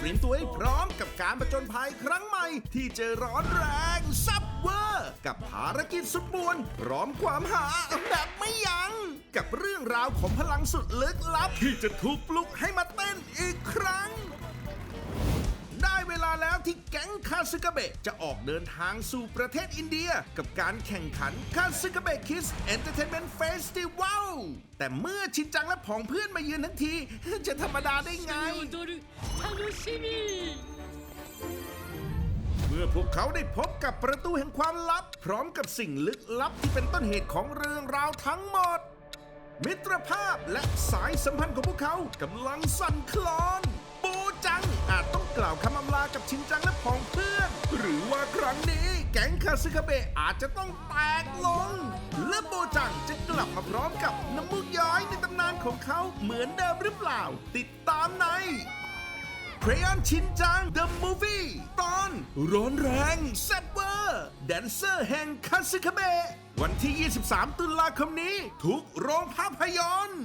ตรียมตัวให้พร้อมกับการประจนภัยครั้งใหม่ ที่เจอร้อนแรงซับเวอร์ กับภารกิจสุดป่วนพร้อมความหาแบบไม่ยัง้งกับเรื่องราวของพลังสุดลึกลับ ที่จะถูกปลุกให้มาเต้น ที่แก๊งคาซึกเบะจะออกเดินทางสู่ประเทศอินเดีย กับการแข่งขันคาซึกเบะคิสเอนเตอร์เทนเมนต์เฟสติวัลแต่เมื่อชินจังและผองเพื่อนมาเยือนทั้งที จะธรรมดาได้ไง เมื่อพวกเขาได้พบกับประตูแห่งความลับ พร้อมกับสิ่งลึกลับที่เป็นต้นเหตุของเรื่องราวทั้งหมด มิตรภาพและสายสัมพันธ์ของพวกเขากำลังสั่นคลอน กล่าวคำอำลากับชินจังและผองเพื่อน หรือว่าครั้งนี้แก๊งคาซึคาเบะอาจจะต้องแตกลง และโบจังจะกลับมาพร้อมกับน้ำมูกย้อยในตำนานของเขาเหมือนเดิมหรือเปล่า ติดตามในคร y อนชินจัง The Movie ตอน ร้อนแรงแซ่บเวอร์แดนเซอร์แห่งคาซึคาเบะวันที่ 23 ตุลาคมนี้ ทุกโรงภาพยนตร์